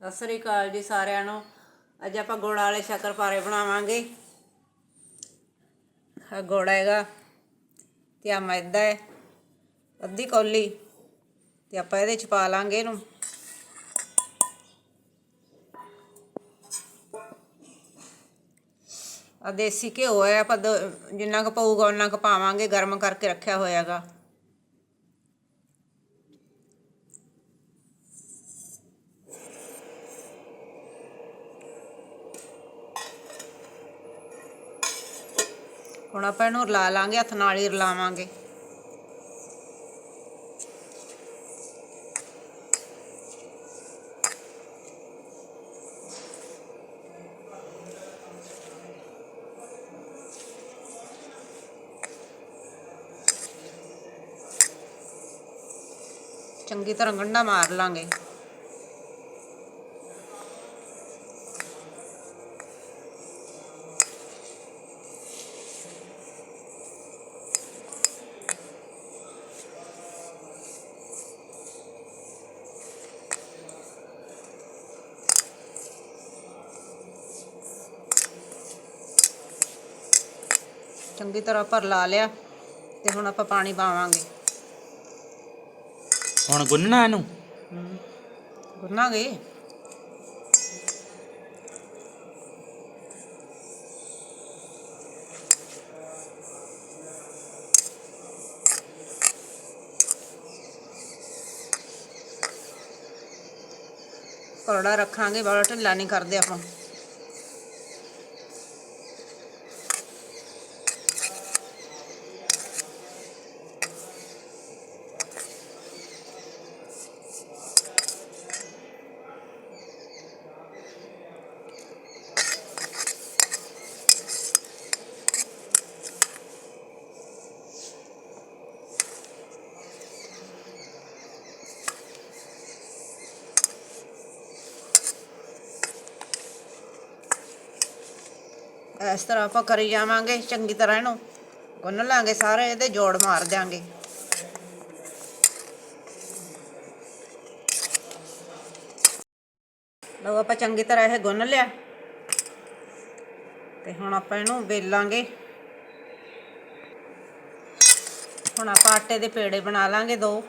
ਸਤਿ ਸ੍ਰੀ ਅਕਾਲ ਜੀ ਸਾਰਿਆਂ ਨੂੰ। ਅੱਜ ਆਪਾਂ ਗੁੜ ਵਾਲੇ ਸ਼ੱਕਰਪਾਰੇ ਬਣਾਵਾਂਗੇ। ਆ ਗੁੜ ਹੈਗਾ ਤੇ ਆ ਮੈਦਾ ਹੈ, ਅੱਧੀ ਕੌਲੀ ਤੇ ਆਪਾਂ ਇਹਦੇ ਚ ਪਾ ਲਾਂਗੇ ਇਹਨੂੰ। ਆ ਦੇਸੀ ਘਿਓ ਹੈ, ਆਪਾਂ ਦੋ- ਜਿੰਨਾ ਕੁ ਪਊਗਾ ਉਹਨਾਂ ਕੁ ਪਾਵਾਂਗੇ, ਗਰਮ ਕਰਕੇ ਰੱਖਿਆ ਹੋਇਆਗਾ ਹੁਣ ਆਪਾਂ ਇਹਨੂੰ ਰਲਾ ਲਾਂਗੇ ਹੱਥ ਨਾਲ ਹੀ ਰਲਾਵਾਂਗੇ। ਚੰਗੀ ਤਰ੍ਹਾਂ ਗੰਢਾ ਮਾਰ ਲਾਂਗੇ। ਚੰਗੀ ਤਰ੍ਹਾਂ ਭਰ ਲਾ ਲਿਆ ਤੇ ਹੁਣ ਆਪਾਂ ਪਾਣੀ ਪਾਵਾਂਗੇ। ਹੁਣ ਗੁੰਨਣਾ ਇਹਨੂੰ? ਗੁੰਨਾਂਗੇ। ਕਰੜਾ ਰੱਖਾਂਗੇ ਬੜਾ ਢਿੱਲਾ ਨਹੀਂ ਕਰਦੇ ਆਪਾਂ। ਇਸ ਤਰ੍ਹਾਂ ਆਪਾਂ ਕਰੀ ਜਾਵਾਂਗੇ, ਚੰਗੀ ਤਰ੍ਹਾਂ ਇਹਨੂੰ ਗੁੰਨ ਲਾਂਗੇ ਸਾਰੇ ਇਹਦੇ ਜੋੜ ਮਾਰ ਦਿਆਂਗੇ। ਲਓ ਆਪਾਂ ਚੰਗੀ ਤਰ੍ਹਾਂ ਇਹ ਗੁੰਨ ਲਿਆ। ਤੇ ਹੁਣ ਆਪਾਂ ਇਹਨੂੰ ਵੇਲਾਂਗੇ। ਹੁਣ ਆਪਾਂ ਆਟੇ ਦੇ ਪੇੜੇ ਬਣਾ ਲਾਂਗੇ ਦੋ।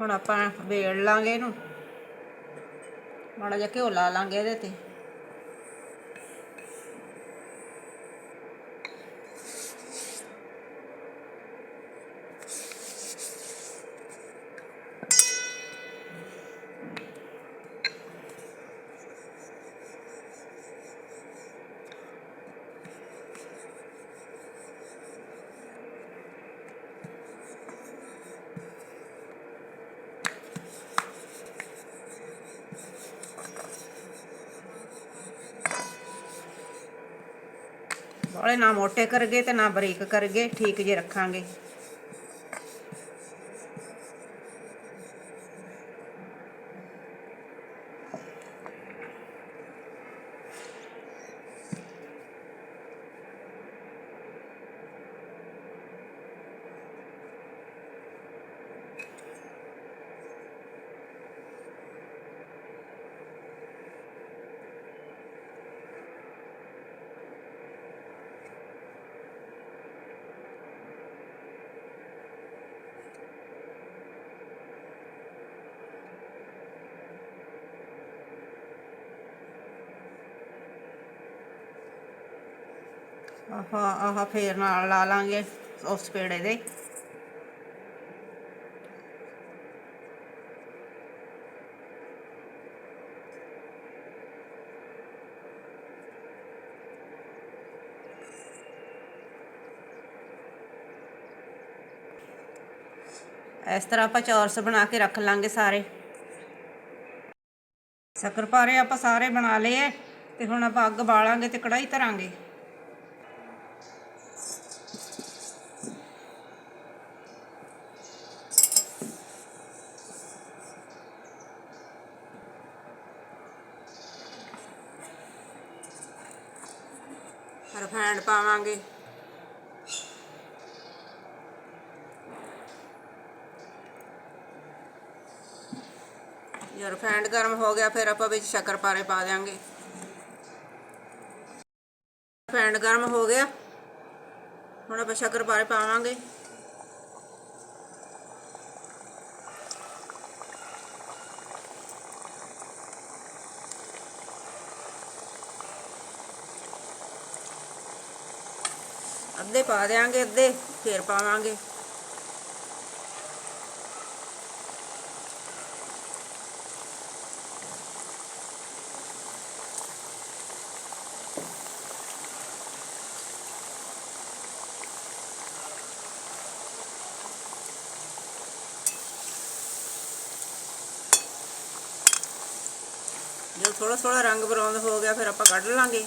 ਹੁਣ ਆਪਾਂ ਵੇਲ ਲਾਂਗੇ ਇਹਨੂੰ। ਮਾੜਾ ਜਿਹਾ ਘਿਓ ਲਾ ਲਾਂਗੇ ਇਹਦੇ ਤੇ। ਵਾਲੇ ਨਾ ਮੋਟੇ ਕਰਗੇ ਤੇ ਨਾ ਬਰੀਕ ਕਰਗੇ ਠੀਕ ਜੇ ਰੱਖਾਂਗੇ। ਆਹ ਆਹ, ਫੇਰ ਨਾਲ ਲਾ ਲਾਂਗੇ ਉਸ ਪੇੜੇ ਦੇ। ਇਸ ਤਰ੍ਹਾਂ ਆਪਾਂ ਚੌਰਸ ਬਣਾ ਕੇ ਰੱਖ ਲਾਂਗੇ ਸਾਰੇ। ਸ਼ੱਕਰਪਾਰੇ ਆਪਾਂ ਸਾਰੇ ਬਣਾ ਲਏ ਐ, ਤੇ ਹੁਣ ਆਪਾਂ ਅੱਗ ਬਾਲਾਂਗੇ ਤੇ ਕੜਾਈ ਧਰਾਂਗੇ ਰਿਫਾਈਂਡ ਪਾਵਾਂਗੇ। ਜੇ ਰਿਫਾਈਂਡ ਗਰਮ ਹੋ ਗਿਆ, ਫਿਰ ਆਪਾਂ ਵਿੱਚ ਸ਼ੱਕਰ ਪਾਰੇ ਪਾ ਦਿਆਂਗੇ। ਰਿਫਾਈਂਡ ਗਰਮ ਹੋ ਗਿਆ। ਹੁਣ ਆਪਾਂ ਸ਼ੱਕਰਪਾਰੇ ਪਾਵਾਂਗੇ। ਅੱਧੇ ਪਾ ਦਿਆਂਗੇ, ਅੱਧੇ ਫੇਰ ਪਾਵਾਂਗੇ। ਜਦੋਂ ਥੋੜਾ ਥੋੜਾ ਰੰਗ ਬਰੌਨ ਹੋ ਗਿਆ, ਫਿਰ ਆਪਾਂ ਕੱਢ ਲਾਂਗੇ।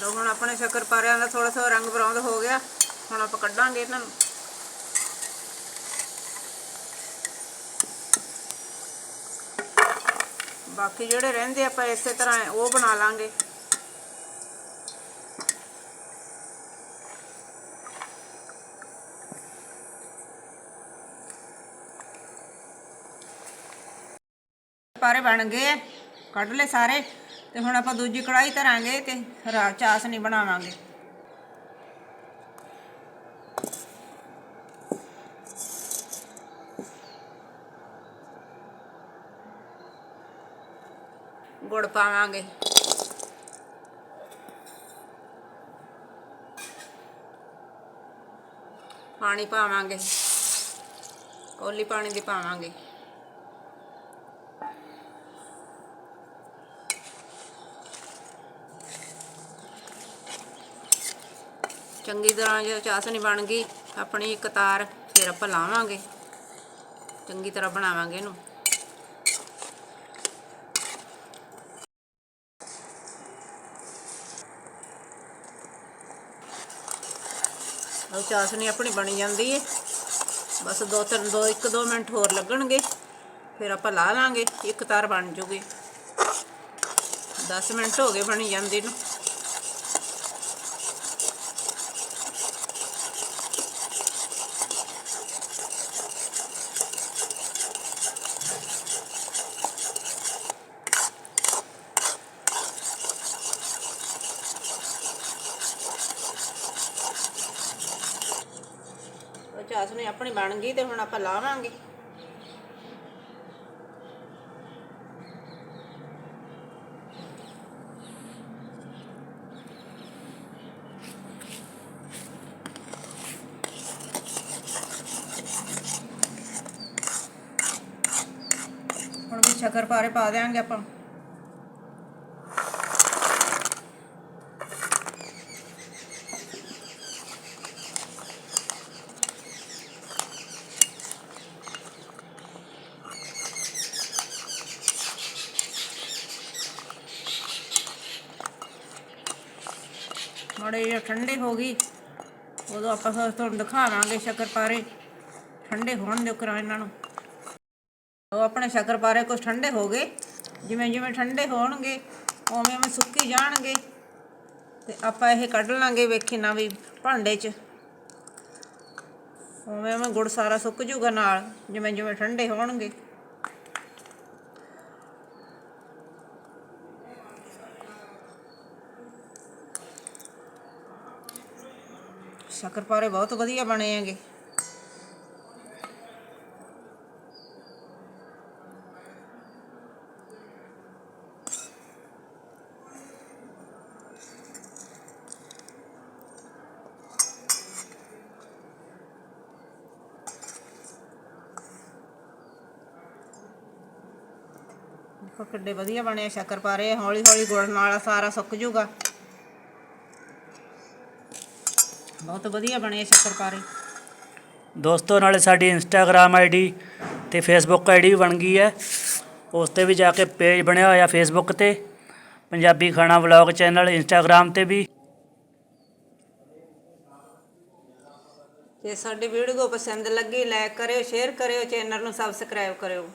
ਲੋ ਹੁਣ ਆਪਣੇ ਸ਼ੱਕਰ ਪਾਰਿਆਂ ਦਾ ਥੋੜਾ ਥੋੜਾ ਰੰਗ ਬਰੌਨ ਹੋ ਗਿਆ। ਹੁਣ ਆਪਾਂ ਕੱਢਾਂਗੇ ਇਹਨਾਂ ਨੂੰ। ਬਾਕੀ ਜਿਹੜੇ ਰਹਿੰਦੇ ਆਪਾਂ ਇਸੇ ਤਰ੍ਹਾਂ ਉਹ ਬਣਾ ਲਾਂਗੇ। ਪਾਰੇ ਬਣ ਗਏ। ਕੱਢ ਲੈ ਸਾਰੇ। ਤੇ ਹੁਣ ਆਪਾਂ ਦੂਜੀ ਕੜਾਈ ਧਰਾਂਗੇ ਤੇ ਰਾ ਚਾਸਨੀ ਬਣਾਵਾਂਗੇ। ਗੁੜ ਪਾਵਾਂਗੇ। ਪਾਣੀ ਪਾਵਾਂਗੇ। ਕੋਲੀ ਪਾਣੀ ਦੀ ਪਾਵਾਂਗੇ। ਚੰਗੀ ਤਰ੍ਹਾਂ ਜੇ ਚਾਸਣੀ ਬਣ ਗਈ, ਆਪਣੀ ਇੱਕ ਤਾਰ ਫਿਰ ਆਪਾਂ ਲਾਵਾਂਗੇ। ਚੰਗੀ ਤਰ੍ਹਾਂ ਬਣਾਵਾਂਗੇ ਇਹਨੂੰ। ਉਹ ਚਾਸਣੀ ਆਪਣੀ ਬਣੀ ਜਾਂਦੀ ਹੈ ਬਸ ਦੋ ਤਿੰਨ, ਦੋ, ਇੱਕ, ਦੋ ਮਿੰਟ ਹੋਰ ਲੱਗਣਗੇ। ਫਿਰ ਆਪਾਂ ਲਾ ਲਾਂਗੇ ਇੱਕ ਤਾਰ ਬਣ ਜੂਗੀ। 10 ਮਿੰਟ ਹੋ ਗਏ ਬਣੀ ਜਾਂਦੀ ਨੂੰ ਉਹ ਚਾਸਣੀ ਆਪਣੀ ਬਣ ਗਈ ਤੇ ਹੁਣ ਆਪਾਂ ਲਾਵਾਂਗੇ। ਹੁਣ ਵੀ ਸ਼ੱਕਰ ਪਾਰੇ ਪਾ ਦਿਆਂਗੇ ਆਪਾਂ। ਮਾੜੇ ਜਿਹੇ ਠੰਡੇ ਹੋ ਗਈ। ਉਦੋਂ ਆਪਾਂ ਫਿਰ ਤੁਹਾਨੂੰ ਦਿਖਾਵਾਂਗੇ ਸ਼ੱਕਰ ਪਾਰੇ। ਠੰਡੇ ਹੋਣ ਦਿਓ ਕਰਾਂ ਇਹਨਾਂ ਨੂੰ। ਉਹ ਆਪਣੇ ਸ਼ੱਕਰ ਪਾਰੇ ਕੁਝ ਠੰਡੇ ਹੋ ਗਏ। ਜਿਵੇਂ ਜਿਵੇਂ ਠੰਡੇ ਹੋਣਗੇ, ਉਵੇਂ ਉਵੇਂ ਸੁੱਕੀ ਜਾਣਗੇ। ਤੇ ਆਪਾਂ ਇਹ ਕੱਢ ਲਾਂਗੇ ਵੇਖੀ ਨਾ ਵੀ ਭਾਂਡੇ 'ਚ। ਉਵੇਂ ਉਵੇਂ ਗੁੜ ਸਾਰਾ ਸੁੱਕ ਜੂਗਾ ਨਾਲ, ਜਿਵੇਂ ਜਿਵੇਂ ਠੰਡੇ ਹੋਣਗੇ। शकर पारे बहुत वधिया बने हैं कि वजिया बने शकर पा रहे हौली हौली गुड़ ना सारा सुक जूगा ਬਹੁਤ ਵਧੀਆ ਬਣੇ ਸ਼ੱਕਰਪਾਰੇ ਦੋਸਤੋ ਨਾਲੇ ਸਾਡੀ ਇੰਸਟਾਗ੍ਰam ਆਈਡੀ ਤੇ ਫੇਸਬੁੱਕ ਆਈਡੀ ਵੀ ਬਣ ਗਈ ਹੈ। ਉਸ ਤੇ ਵੀ ਜਾ ਕੇ ਪੇਜ ਬਣਿਆ ਹੋਇਆ ਫੇਸਬੁੱਕ ਤੇ। ਪੰਜਾਬੀ ਖਾਣਾ ਵਲੌਗ ਚੈਨਲ ਇੰਸਟਾਗ੍ਰam ਤੇ ਵੀ। ਜੇ ਸਾਡੀ ਵੀਡੀਓ ਪਸੰਦ ਲੱਗੀ ਲਾਈਕ ਕਰਿਓ ਸ਼ੇਅਰ ਕਰਿਓ ਚੈਨਲ ਨੂੰ ਸਬਸਕ੍ਰਾਈਬ ਕਰਿਓ।